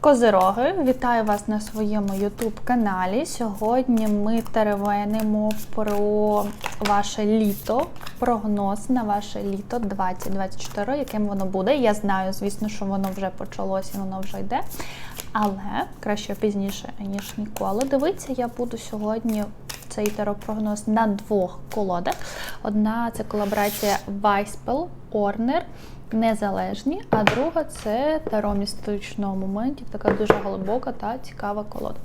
Козироги, вітаю вас на своєму YouTube каналі. Сьогодні ми теревенимо про ваше літо, прогноз на ваше літо 2024, яким воно буде. Я знаю, звісно, що воно вже почалося воно вже йде. Але краще пізніше, ніж ніколи. Дивіться, я буду сьогодні цей теропрогноз на двох колодах. Одна це колаборація Weissπel, Орнер. Незалежні, а друга це таро містичного моментів, така дуже глибока та цікава колода.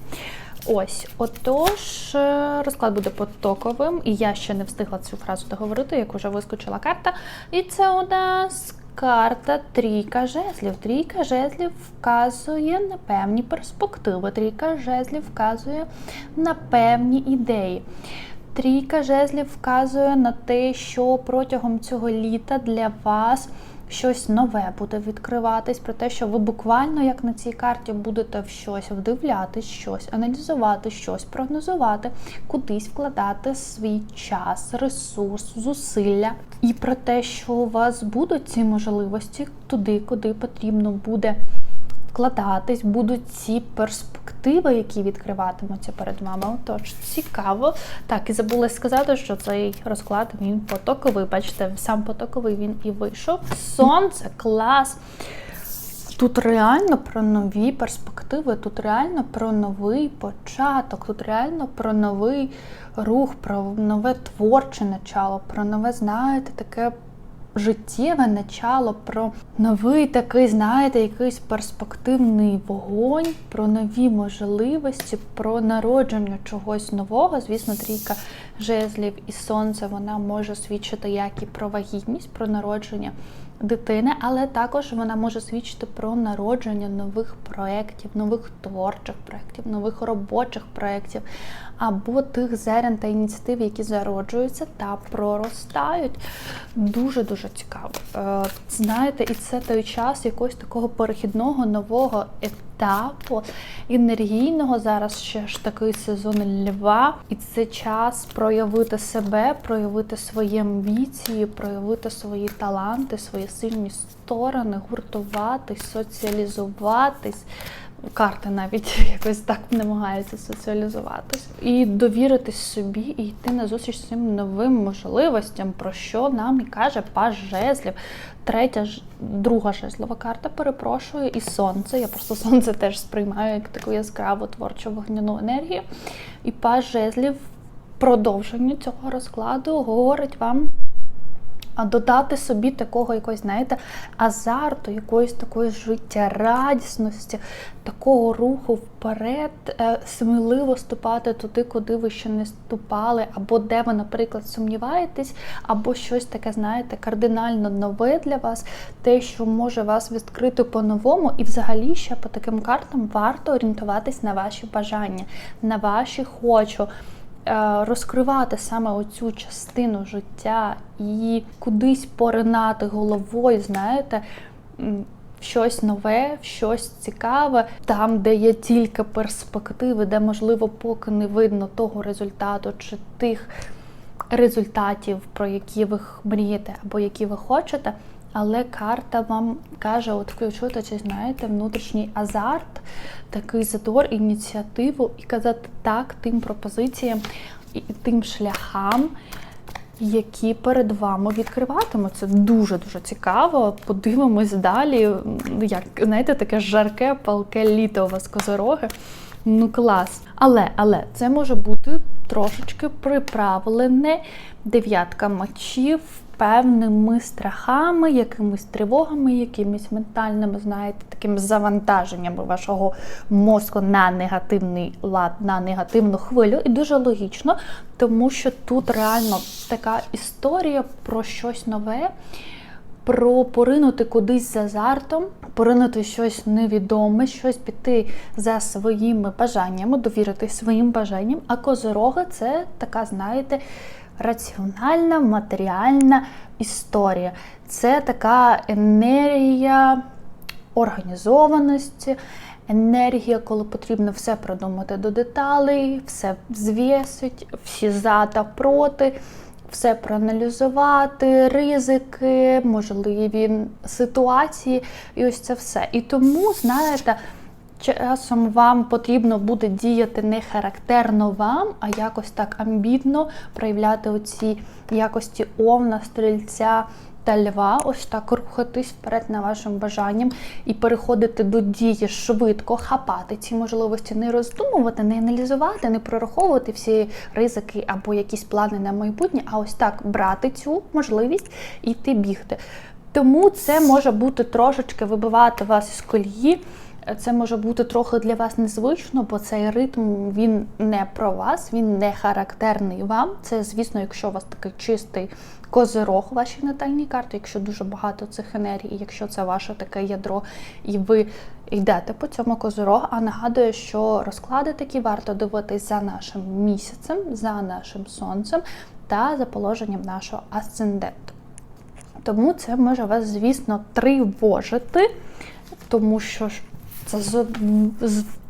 Ось, отож, е, розклад буде потоковим, і я ще не встигла цю фразу договорити, як вже вискочила карта. І це у нас карта трійка жезлів. Трійка жезлів вказує на певні перспективи. Трійка жезлів вказує на певні ідеї. Трійка жезлів вказує на те, що протягом цього літа для вас щось нове буде відкриватись, про те, що ви буквально, як на цій карті, будете в щось вдивлятись, щось, аналізувати, щось прогнозувати, кудись вкладати свій час, ресурс, зусилля. І про те, що у вас будуть ці можливості туди, куди потрібно буде вкладатись, будуть ці перспективи, які відкриватимуться перед вами. Отож, цікаво. Так, і забула сказати, що цей розклад він потоковий. Бачите, сам потоковий він і вийшов. Сонце, клас. Тут реально про нові перспективи, тут реально про новий початок, тут реально про новий рух, про нове творче начало, про нове, знаєте, таке життєве начало, про новий такий, знаєте, якийсь перспективний вогонь, про нові можливості, про народження чогось нового. Звісно, трійка жезлів і сонце вона може свідчити як і про вагітність, про народження. Дитини, але також вона може свідчити про народження нових проєктів, нових творчих проєктів, нових робочих проєктів, або тих зерен та ініціатив, які зароджуються та проростають. Дуже-дуже цікаво. Е, знаєте, і це той час якогось такого перехідного нового етапу енергійного. Зараз ще ж такий сезон льва, і це час проявити себе, проявити свої амбіції, проявити свої таланти, свої сильні сторони, гуртуватись, соціалізуватись карти навіть якось так намагаються соціалізуватись. І довіритись собі і йти на зустріч цим новим можливостям, про що нам і каже паж жезлів. Третя друга жезлова карта, перепрошую, і сонце. Я просто сонце теж сприймаю як таку яскраву творчу вогняну енергію. І паж жезлів продовження цього розкладу говорить вам додати собі такого якогось, знаєте, азарту, якоїсь такої життєрадісності, такого руху вперед, е, сміливо ступати туди, куди ви ще не ступали, або де ви, наприклад, сумніваєтесь, або щось таке, знаєте, кардинально нове для вас, те, що може вас відкрити по-новому, і взагалі ще по таким картам варто орієнтуватись на ваші бажання, на ваші хочу. Е, розкривати саме оцю частину життя і кудись поринати головою, знаєте, щось нове, щось цікаве, там, де є тільки перспективи, де, можливо, поки не видно того результату чи тих результатів, про які ви мрієте або які ви хочете. Але карта вам каже, от включити, чи знаєте, внутрішній азарт, такий задор, ініціативу і казати так тим пропозиціям і тим шляхам, які перед вами відкриватимуться. Дуже-дуже цікаво. Подивимось далі. Як знаєте, таке жарке, палке літо у вас козороги. Ну, клас. Але, але це може бути трошечки приправлене дев'ятка мечів певними страхами, якимись тривогами, якимись ментальними, знаєте, такими завантаженнями вашого мозку на негативний лад, на негативну хвилю. І дуже логічно, тому що тут реально така історія про щось нове. Про поринути кудись з азартом, поринути щось невідоме, щось піти за своїми бажаннями, довірити своїм бажанням. А козороги це така, знаєте, раціональна матеріальна історія. Це така енергія організованості, енергія, коли потрібно все продумати до деталей, все звісить, всі за та проти. Все проаналізувати, ризики, можливі ситуації, і ось це все. І тому, знаєте, Часом вам потрібно буде діяти не характерно вам, а якось так амбітно проявляти оці якості овна, стрільця та льва, ось так рухатись вперед на вашим бажанням і переходити до дії швидко, хапати ці можливості, не роздумувати, не аналізувати, не прораховувати всі ризики або якісь плани на майбутнє, а ось так брати цю можливість і йти бігти. Тому це може бути трошечки вибивати вас із колії. Це може бути трохи для вас незвично, бо цей ритм він не про вас, він не характерний вам. Це, звісно, якщо у вас такий чистий козирог у вашій натальній карті, якщо дуже багато цих енергій, якщо це ваше таке ядро, і ви йдете по цьому козирогу. А нагадую, що розклади такі варто дивитись за нашим місяцем, за нашим сонцем та за положенням нашого асценденту. Тому це може вас, звісно, тривожити, тому що це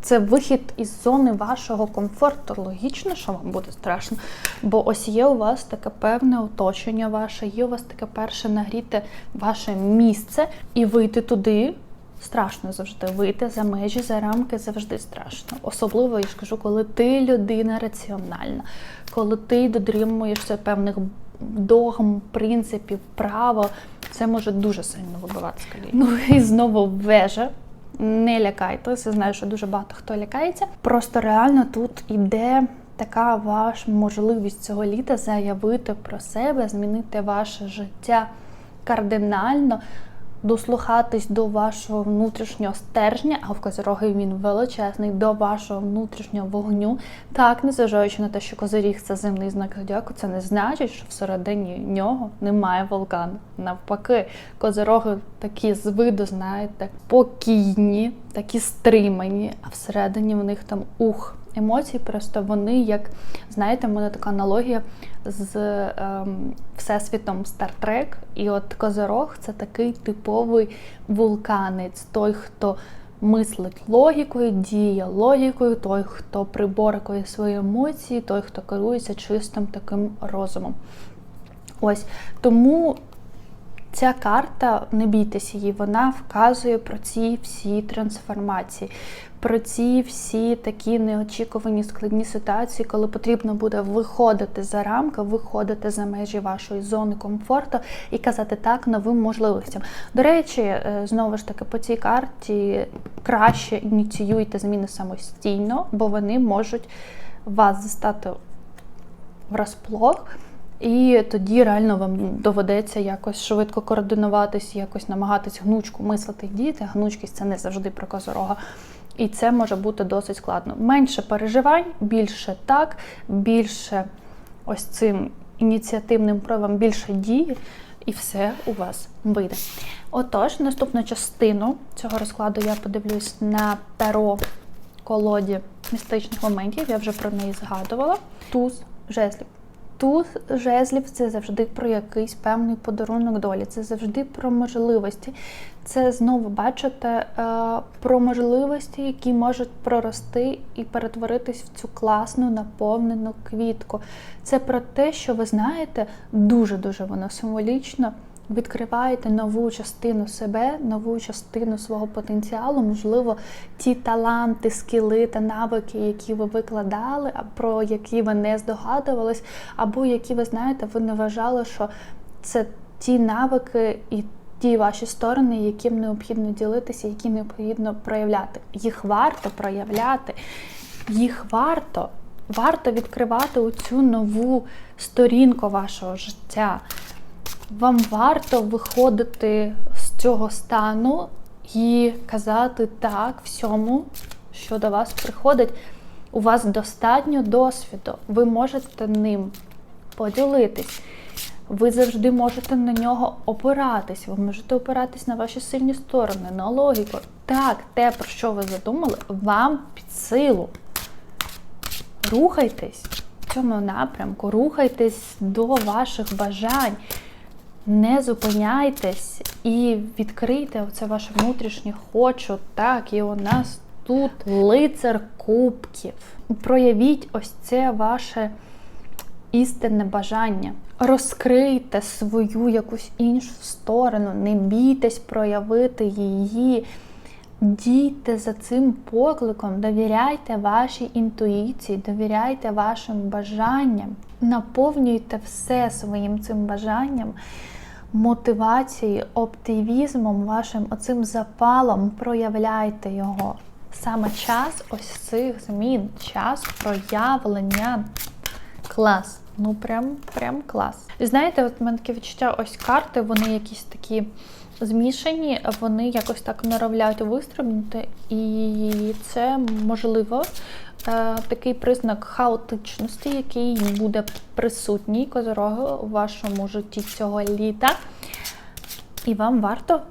це вихід із зони вашого комфорту. Логічно, що вам буде страшно. Бо ось є у вас таке певне оточення ваше, є у вас таке перше нагріте ваше місце, і вийти туди. Страшно завжди вийти за межі, за рамки завжди страшно. Особливо я ж кажу, коли ти людина раціональна, коли ти дотримуєшся певних догм, принципів, права, це може дуже сильно вибивати з колії. Ну і знову вежа не лякайтеся. Знаю, що дуже багато хто лякається. Просто реально тут іде така ваша можливість цього літа заявити про себе, змінити ваше життя кардинально. Дослухатись до вашого внутрішнього стержня, а в козироги він величезний, до вашого внутрішнього вогню. Так, незважаючи на те, що козиріг це земний знак зодіаку, це не значить, що всередині нього немає вулкану. Навпаки, козироги такі з виду, знаєте, покійні, такі стримані, а всередині в них там ух емоцій, просто вони, як знаєте, в мене така аналогія з ем, всесвітом Star Trek. І от Козирог це такий типовий вулканець, той, хто мислить логікою, діє логікою, той, хто приборкує свої емоції, той, хто керується чистим таким розумом. Ось тому Ця карта, не бійтеся її, вона вказує про ці всі трансформації, про ці всі такі неочікувані складні ситуації, коли потрібно буде виходити за рамки, виходити за межі вашої зони комфорту і казати так новим можливостям. До речі, е, знову ж таки, по цій карті краще ініціюйте зміни самостійно, бо вони можуть вас застати врасплох. І тоді реально вам доведеться якось швидко координуватись, якось намагатись гнучку мислити і діяти. Гнучкість це не завжди про козорога. І це може бути досить складно. Менше переживань, більше так, більше ось цим ініціативним проявом, більше дії, і все у вас вийде. Отож, наступну частину цього розкладу я подивлюсь на таро колоді містичних моментів, я вже про неї згадувала. Туз жезлів. Туз жезлів це завжди про якийсь певний подарунок долі, це завжди про можливості. Це знову бачите е, про можливості, які можуть прорости і перетворитись в цю класну наповнену квітку. Це про те, що ви знаєте, дуже-дуже воно символічно відкриваєте нову частину себе, нову частину свого потенціалу, можливо, ті таланти, скіли та навики, які ви викладали, про які ви не здогадувались, або які ви знаєте, ви не вважали, що це ті навики і. Ті ваші сторони, яким необхідно ділитися, які необхідно проявляти. Їх варто проявляти, їх варто варто відкривати у цю нову сторінку вашого життя вам варто виходити з цього стану і казати так всьому, що до вас приходить. У вас достатньо досвіду, ви можете ним поділитись. Ви завжди можете на нього опиратись, ви можете опиратись на ваші сильні сторони, на логіку. Так, те, про що ви задумали, вам під силу. Рухайтесь в цьому напрямку, рухайтесь до ваших бажань не зупиняйтесь і відкрийте оце ваше внутрішнє хочу. Так, і у нас тут лицар кубків. Проявіть ось це ваше істинне бажання. Розкрийте свою якусь іншу сторону, не бійтесь проявити її. Дійте за цим покликом, довіряйте вашій інтуїції, довіряйте вашим бажанням, наповнюйте все своїм цим бажанням, мотивацією, оптимізмом, вашим оцим запалом, проявляйте його. Саме час ось цих змін, час проявлення. Клас. Ну, прям, прям клас. Знаєте, от в мене таке відчуття, ось карти, вони якісь такі змішані, вони якось так норовлять вистрибнути, і це можливо такий признак хаотичності, який буде присутній козороги у вашому житті цього літа. І вам варто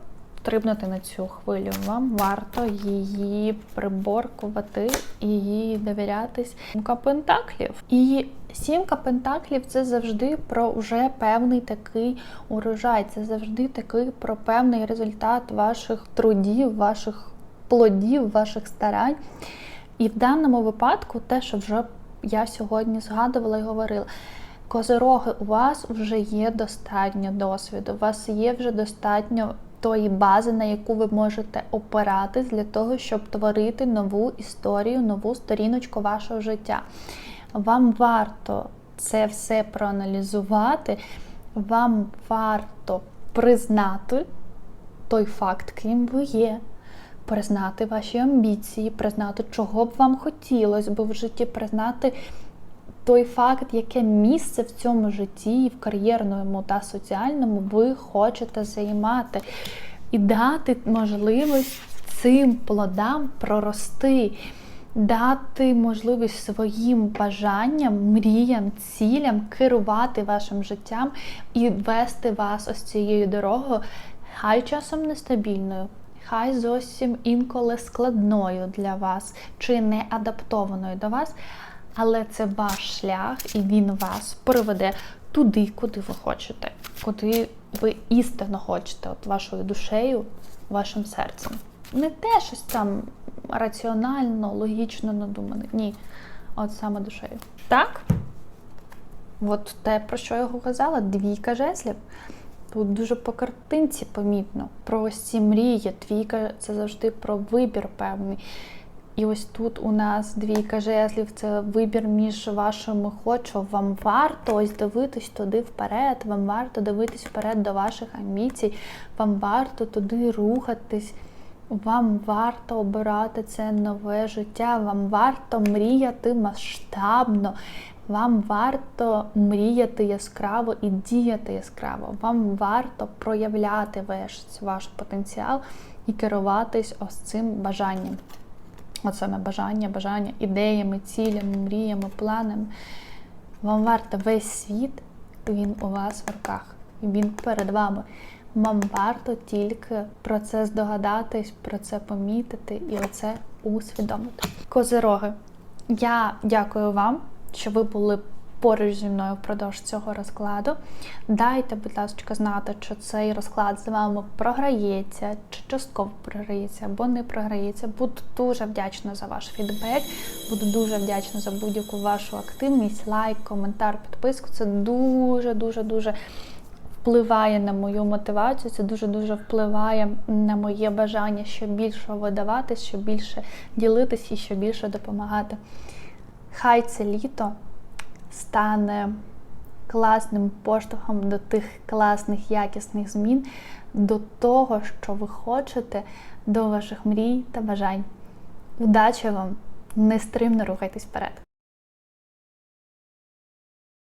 стрибнути на цю хвилю. Вам варто її приборкувати і їй довірятись. Сімка пентаклів. І сімка пентаклів це завжди про вже певний такий урожай. Це завжди такий про певний результат ваших трудів, ваших плодів, ваших старань. І в даному випадку, те, що вже я сьогодні згадувала і говорила. Козороги, у вас вже є достатньо досвіду, у вас є вже достатньо тої бази, на яку ви можете опиратись для того, щоб творити нову історію, нову сторіночку вашого життя. Вам варто це все проаналізувати, вам варто признати той факт, ким ви є. Признати ваші амбіції, признати, чого б вам хотілося би в житті, признати той факт, яке місце в цьому житті, в кар'єрному та соціальному ви хочете займати, і дати можливість цим плодам прорости, дати можливість своїм бажанням, мріям, цілям керувати вашим життям і вести вас ось цією дорогою, хай часом нестабільною. Хай зовсім інколи складною для вас чи не адаптованою до вас, але це ваш шлях, і він вас приведе туди, куди ви хочете, куди ви істинно хочете, от вашою душею, вашим серцем. Не те щось там раціонально, логічно надумане. Ні. От саме душею. Так? От те, про що я казала, двійка жезлів. Тут дуже по картинці помітно. Про ось ці мрії. Двійка це завжди про вибір певний. І ось тут у нас двійка жезлів це вибір між вашими хочу. Вам варто ось дивитись туди вперед, вам варто дивитись вперед до ваших амбіцій, вам варто туди рухатись, вам варто обирати це нове життя, вам варто мріяти масштабно, вам варто мріяти яскраво і діяти яскраво. Вам варто проявляти ваш, ваш потенціал і керуватись ось цим бажанням. От саме бажання, бажання, ідеями, цілями, мріями, планами. Вам варто весь світ, він у вас в руках, він перед вами. Вам варто тільки про це здогадатись, про це помітити і оце усвідомити. Козироги, я дякую вам, що ви були поруч зі мною впродовж цього розкладу. Дайте, будь ласка, знати, чи цей розклад з вами програється, чи частково програється або не програється. Буду дуже вдячна за ваш фідбек. Буду дуже вдячна за будь-яку вашу активність, лайк, коментар, підписку. Це дуже-дуже дуже. Впливає на мою мотивацію, це дуже-дуже впливає на моє бажання ще більше видавати, ще більше ділитись і ще більше допомагати. Хай це літо стане класним поштовхом до тих класних, якісних змін, до того, що ви хочете, до ваших мрій та бажань. Удачі вам! Нестримно рухайтесь вперед!